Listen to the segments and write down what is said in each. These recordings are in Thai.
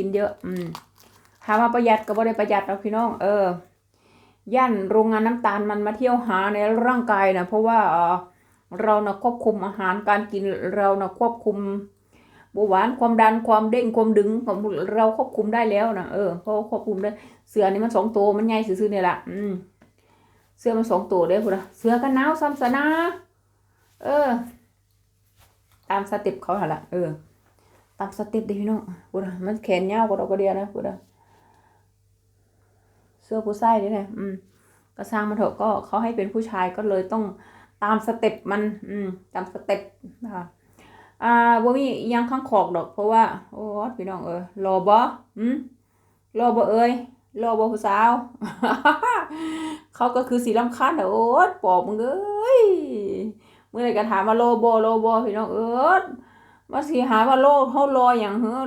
กินเยอะอืมถามว่าประหยัดก็บ่ได้ประหยัดหรอกพี่น้องเออย่านโรงงานน้ำตาลมันมาเที่ยวหาในร่างกายนะเพราะว่าเออเรานะควบคุมอาหารการกินเรานะควบคุมเบาหวานความดันความเด้งความดึงของเราควบคุมได้แล้วนะเออเพราะว่าควบคุมได้เสือนี่มันสองตัวมันใหญ่ซื่อๆเนี่ยแหละอืมเสือมันสองตัวเด้อพุ่นะเสือกันหนาวซ้ำซะนะเออ ตามสเต็ปเขาหละเออ ตามสเต็ปด้อพี่น้องพุ่นะมันแขนยาวกว่าดอกกระเดียนะพุ่นะเสื้อผู้ชายนี่แหละอืมก็สร้างมันเถอะก็เขาให้เป็นผู้ชายก็เลยต้องตามสเต็ปมัน อืม ตามสเต็ปนะคะอ่าบ่มียังข้างขอกดอก เพราะว่า โอ้ยพี่น้องเออรอบ่อืมรอบ่เอ้ยรอบ่ผู้สาว เขาก็คือสีลำคัญน่ะโอ๊ยปอบมึงเอ้ยเมื่อไหร่ก็ถามว่าโลบ่โลบ่พี่น้องเอิ้น มาสิหาว่าโลเฮารอหยังเหรอ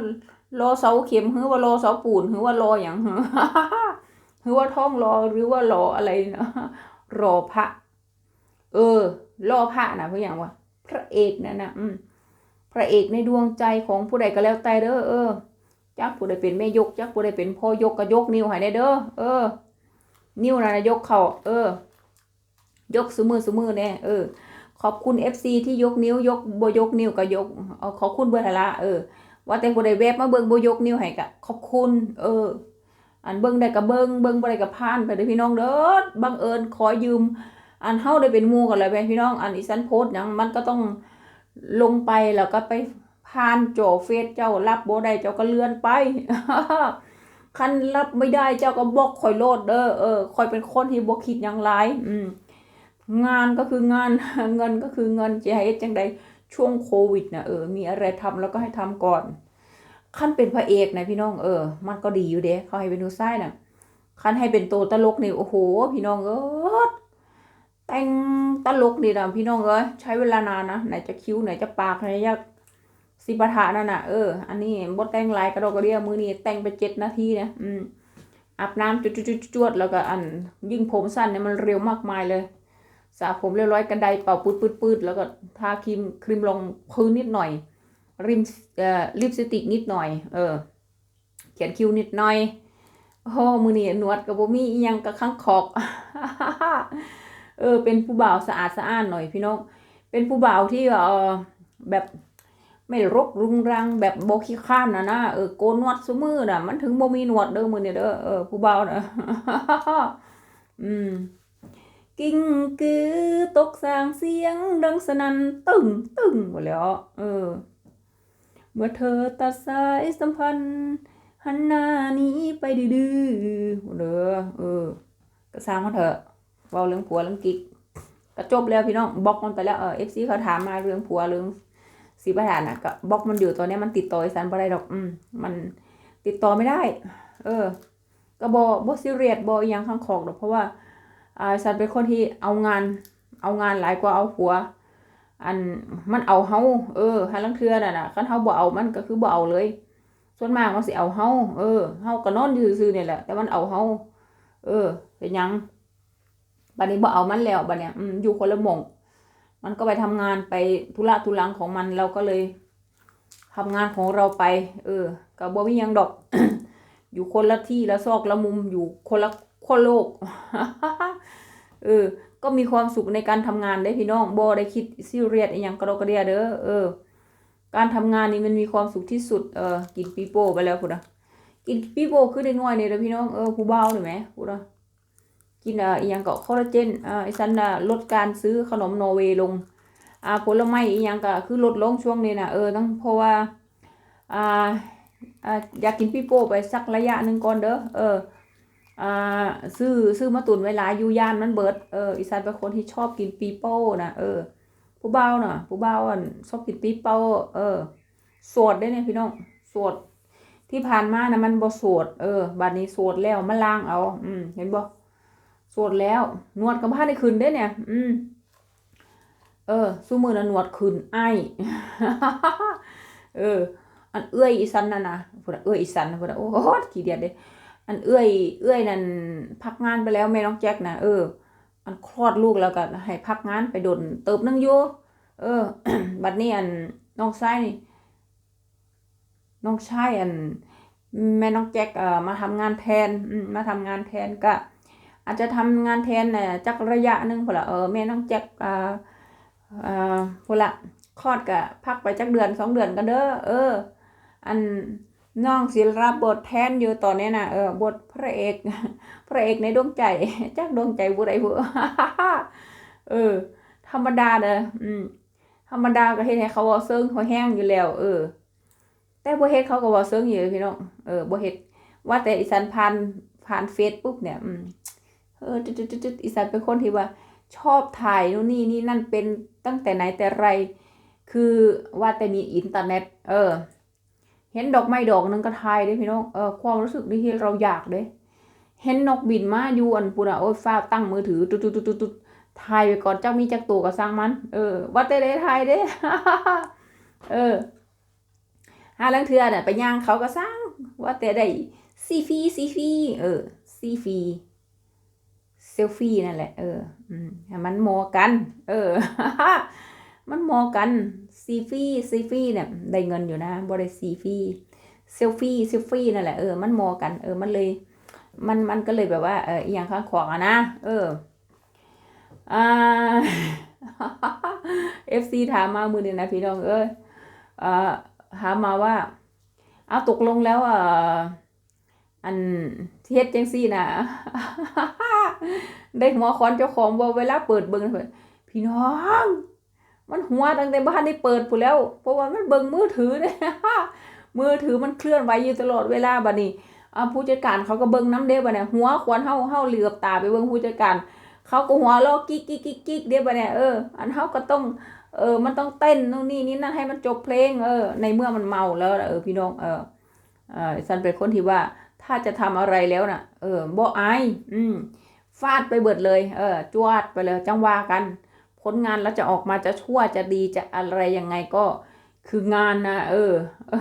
รอเสาเข็มหรือว่ารอเสาปูนหรือว่ารอหยังเหรอหรือว่าท้องรอหรือว่ารออะไรนะรอพระ เออ รอพระนะเพราะอย่างว่า พระเอกนั่นนะอืมพระเอกในดวงใจของผู้ใดก็แล้วแต่เด้อเออจักผู้ใดเป็นแม่ยกจักผู้ใดเป็นพ่อยกก็ยกนิ้วให้ได้เด้อเออ นิ้วนะนะยกเขาเออ ยกสมือสมือแน่เออ ขอบคุณ FC ที่ยกนิ้วยกบ่ยกนิ้วก็ยกขอบคุณเบอร์ทละเออว่าแต่ผู้ใดแวบมาเบิ่งบ่ยกนิ้วให้ก็ขอบคุณ เออ อันเบิ่งได้ก็เบิ่งเบิ่งบ่ได้ก็ผ่านไปเด้อพี่น้องเด้อบังเอิญขอยืม อันเฮาได้เป็นหมู่กันแล้วแม่พี่น้อง อันอีสันโพสต์หยังมันก็ต้องลงไปแล้วก็ไปผ่านโจเฟซเจ้ารับบ่ได้เจ้าก็เลื่อนไปคันรับไม่ได้เจ้าก็บอกคอยโลดเด้อเออคอยเป็นคนที่บ่คิดหยังหลายอืม งานก็คืองานเงินก็คือเงินจะให้จังใดช่วงโควิดนะเออ มีอะไรทำแล้วก็ให้ทำก่อน ขั้นเป็นพระเอกนะพี่น้องเออ มันก็ดีอยู่เด้เขาให้เป็นดูไส้น่ะขั้นให้เป็นตัวตลกนี่โอ้โห พี่น้องเออแต่งตลกนี่นะพี่น้องเอ้ยใช้เวลานานนะไหนจะคิ้วไหนจะปากไหนจะสิปะทะนั่นน่ะเอออันนี้บดแต่งลายกระดกกระเดียมือนี่แต่งไปเจ็ดนาทีนะอืมอาบน้ำจุดจุดจวดๆๆๆแล้วก็อันยิ่งผมสั้นเนี่ยมันเร็วมากมายเลย สระผมเรียบร้อยกันไดเป่าปืดปืดปืดแล้วก็ทาครีมครีมลงพื้นนิดหน่อย ริมเอ่อลิปสติกนิดหน่อย เออ เขียนคิ้วนิดหน่อยโอ้มือนี่หนวดกับบ่มีอียังกับข้างขอกเออ เป็นผู้บ่าวสะอาดสะอ้านหน่อยพี่น้องเป็นผู้บ่าวที่เออแบบไม่รกรุงรังแบบโบขี้ข้านนะนะเออโกนนวดซุมือน่ะมันถึงบ่มีหนวดเด้อมือเนี่ยเด้อเออผู้บ่าวน่ะอืม กิ้งกือตกสางเสียงดังสนั่นตึงตึงหมดแล้วเออ เมื่อเธอตัดสายสัมพันธ์หันหน้านี้ไปดื้อเด้อเออ ก็สร้างมันเถอะเว้าเรื่องผัวเรื่องกิ๊กก็จบแล้วพี่น้องบล็อกมันไปแล้วเออ FC เขาถามมาเรื่องผัวเรื่องสีประธานน่ะก็บล็อกมันอยู่ตอนนี้มันติดต่อไอ้สันบ่ได้ดอกอืมมันติดต่อไม่ได้ เออ ก็บ่บ่ซีเรียสบอยังข้างของดอกเพราะว่า อ่าฉันเป็นคนที่เอางาน เอางานหลายกว่าเอาผัว อันมันเอาเฮาเออหาลังเทือน่ะนะคันเฮาบ่เอามันก็คือบ่เอาเลย ส่วนมากมันสิเอาเฮาเออเฮาก็นอนอยู่ซื่อๆนี่แหละ แต่มันเอาเฮาเออเป็นยังบัดนี้บ่เอามันแล้วบัดเนี้ยอืมอยู่คนละหม่องมันก็ไปทำงานไปธุระทุรังของมันเราก็เลยทำงานของเราไป เออก็บ่มียังดอก อยู่คนละที่ละซอกละมุมอยู่คนละ คนโลก เออ ก็มีความสุขในการทำงานได้พี่น้องบ่ได้คิดซีเรียสอหยังกระดกระเดียเด้อเออ การทำงานนี่มันมีความสุขที่สุดเออกินปีโป้ไปแล้วพุ่นะกินปีโป้คือได้น้อยนี่เด้อพี่น้องเออผู้บ่าวนี่แหมพุ่นะกินอะอหยังก็คอลลาเจนอ่าไอซันน่ะลดการซื้อขนมนอร์เวย์ลง อ่าผลไม้อีหยังก็คือลดลงช่วงนี้นะเออต้องเพราะว่าอ่าอ่าอยากกินปีโป้ไปสักระยะหนึ่งก่อนเด้อเออ อ่าซื้อซื้อมาตุนไว้หลายอยู่ย่านมันเบิดเอออีสานเป็นคนที่ชอบกินปีโป้นะเออผู้เบาน่ะผู้เบาอะชอบกินปีโป้เออโสดได้เนี่ยพี่น้องโสดที่ผ่านมานะมันบ่โสดเออบัดนี้โสดแล้วมาล้างเอา อืมเห็นบ่โสดแล้วนวดกับผ้าได้คืนได้เนี่ย อืมเออสู้มือนะหนวดคืนไอเออ อันเอื้อยอีสันนะนะพุ่นน่ะเอื้อยอีสันพุ่นน่ะโอ้โหขี้เดียดเด้ อันเอื้อยเอื้อยนั่นพักงานไปแล้วแม่น้องแจ็คนะเอออันคลอดลูกแล้วก็ให้พักงานไปโดนเติบนึงอยู่เออ บัดนี้อันน้องชายนี่น้องชายอัน แม่น้องแจ็คเอ่อมาทำงานแทนมาทำงานแทนก็ อาจจะทำงานแทนเนี่ยจักระยะหนึ่งพอละเออแม่น้องแจ็คเอ่าอ่าพอละคลอดก็พักไปจักเดือนสองเดือนกันเด้อเออ อัน น้องศิลรับบทแทนอยู่ตอนนี้นะเออบทพระเอก พระเอกในดวงใจจักดวงใจบุไรบุเออ ธรรมดาเด้ออืมธรรมดาก็เฮ็ดให้เขาว้าเซิงเขาแห้งอยู่แล้ว เออ แต่บ่เฮ็ดเขาก็ว้าเซิงอยู่พี่น้องเออบ่เฮ็ดว่าแต่อีสันผ่านผ่านเฟซปุ๊บเนี่ย อืมเออจุดๆๆๆอีสันเป็นคนที่ว่า ชอบถ่ายนู่นนี่นี่นั่นเป็นตั้งแต่ไหนแต่ไร คือว่าแต่มีอินเทอร์เน็ต เออ เห็นดอกไม้ดอกหนึงก็ถ่ายเด้พี่น้องเออความรู้สึกที่เราอยากเด้เห็นนกบินมาอยู่อันปุ่นอะโอ้ยฟ้าตั้งมือถือตุ๊ดๆๆๆถ่ายไปก่อนเจ้ามีจักตัวก็สร้างมัน เออว่าแต่ได้ถ่ายเด้เออหาลังเทือน่ะไปย่างเขาก็สร้างว่าแต่ได้ซีฟีซีฟีเออซีฟีเซลฟี่นั่นแหละ เอออืมมันโมกัน เออ มันโมกันซีฟี่ซีฟี่เนี่ยได้เงินอยู่นะบ่ได้ซีฟี่เซลฟี่เซลฟี่นั่นแหละเออมันโมกันเออมันเลย มันมันก็เลยแบบว่าเอออย่างข้างขวางอะนะเอออ่า FC ถามมามือนี่นะพี่น้องเอ้ยเอ่อถามมาว่า เอาตกลงแล้วเอออันที่เฮ็ดจังซี่น่ะได้หัวคอนเจ้าของบ่เวลาเปิดเบิ่งพี่น้อง มันหัวตั้งแต่บ้านได้เปิดพู้แล้ว เพราะว่ามันเบิ่งมือถือเนี่ยมือถือมันเคลื่อนไหวอยู่ตลอดเวลาบัดนี้ผู้จัดการเขาก็เบิ่งน้ำเด้บ่เนี่ยหัวควรเฮาเฮาเหลือบตาไปเบิ่งผู้จัดการเขาก็หัวเราะกิ๊กกิ๊กกิ๊กกิ๊กเด้บ่เนี่ยเอออันเฮาก็ต้องเออ มันต้องเต้นนู่นนี่นี่นั่นให้มันจบเพลงเออ ในเมื่อมันเมาแล้วเออพี่น้องเออเออฉันเป็นคนที่ว่าถ้าจะทำอะไรแล้วน่ะ เออบ่อายอืมฟาดไปเบิดเลย เออจวดไปเลยจังว่ากัน ผลงานแล้วจะออกมาจะชั่วจะดีจะอะไรยังไงก็คืองานนะเออเอ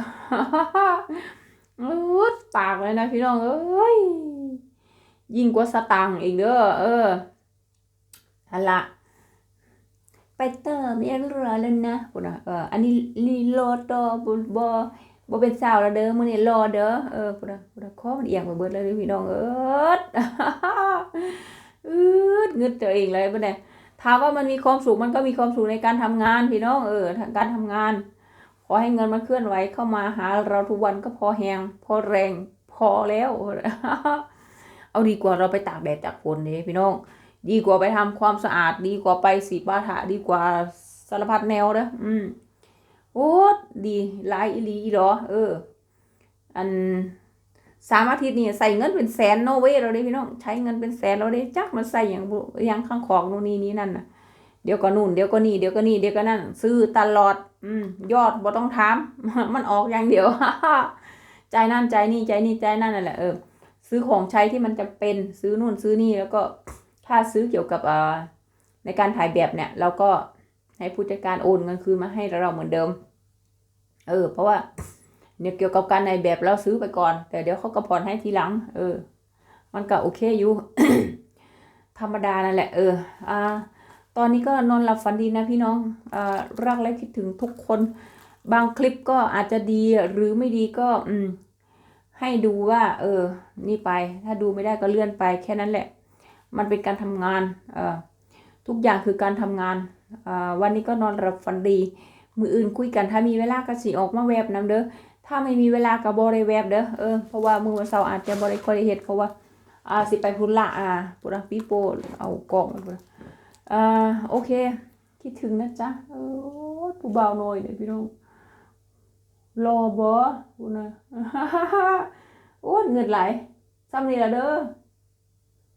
อปากเลยนะพี่น้องเอ้ยยิ่งกว่าสตังค์อีกเด้อเออฮันละไปเติมเรียบร้อยแล้วนะพุ่นน่ะเอออันนี้ลีโลต่อบ่บ่บ่เป็นสาวแล้วเด้อมื้อนี้รอเด้อเออพุ่นน่ะพุ่นน่ะคอมันเอียงไปเบิดเลยพี่น้องเอิดอืดเงึดตัวเองเลยบ่เนี่ย ถามว่ามันมีความสุขมันก็มีความสุขในการทำงานพี่น้องเออการทำงาน ขอให้เงินมันเคลื่อนไหวเข้ามาหาเราทุกวันก็พอแหงพอแรงพอแล้ว เอาดีกว่าเราไปตากแดดตากฝนเด้พี่น้อง ดีกว่าไปทำความสะอาดดีกว่าไปสีปาถะดีกว่าสารพัดแนวเด้ออืมโอ้ดีหลายอีลีอีหรอเออ อัน สามอาทิตย์นี่ใส่เงินเป็นแสนโนเวเราเด้พี่น้องใช้เงินเป็นแสนเราเด้จักมันใส่อย่างอย่างข้างของนู่นนี่นี่นั่นน่ะเดี๋ยวก็นู่นเดี๋ยวก็นี่เดี๋ยวก็นี่เดี๋ยวก็นั่น ซื้อตลอด อืมยอดบ่ต้องถามมันออกอย่างเดียวใจายนั่นใจนี่ใจนี่ใจนั่นนั่นแหละเออซื้อของใช้ที่มันจะเป็นซื้อนู่นซื้อนี่แล้วก็ถ้าซื้อเกี่ยวกับเอ่อในการถ่ายแบบเนี่ยเราก็ให้ผู้จัดการโอนเงินคืนมาให้เราเหมือนเดิม เออ เพราะว่า เนี่ยเกี่ยวกับการในแบบเราซื้อไปก่อน แต่เดี๋ยวเขาก็ผ่อนให้ทีหลัง เออ มันก็โอเคอยู่ ธรรมดานั่นแหละ เออ อ่า ตอนนี้ก็นอนหลับฝันดีนะพี่น้องอ่อรักและคิดถึงทุกคน บางคลิปก็อาจจะดีหรือไม่ดีก็อืมให้ดูว่า เออ นี่ไป ถ้าดูไม่ได้ก็เลื่อนไปแค่นั้นแหละ มันเป็นการทำงาน เอ่อทุกอย่างคือการทำงานอ่าวันนี้ก็นอนหลับฝันดี มืออื่นคุยกันถ้ามีเวลาก็สิออกมาแวบนํเด้อ ถ้าไม่มีเวลาก็บ่ได้แวบเด้อเออเพราะว่ามือวันเสาร์อาจจะบ่ได้ค่อยได้เฮ็ดเพราะว่าอ่าสิไปพุ่นละอ่าพุ่นละปีโป้เอากล่องพุ่นละอ่าโอเค คิดถึงนะจ๊ะเออผู้เบาหน่อยเลยพี่น้องรอบอพูดนะโอ้เงินไหลซ้ำนี่ละเด้อ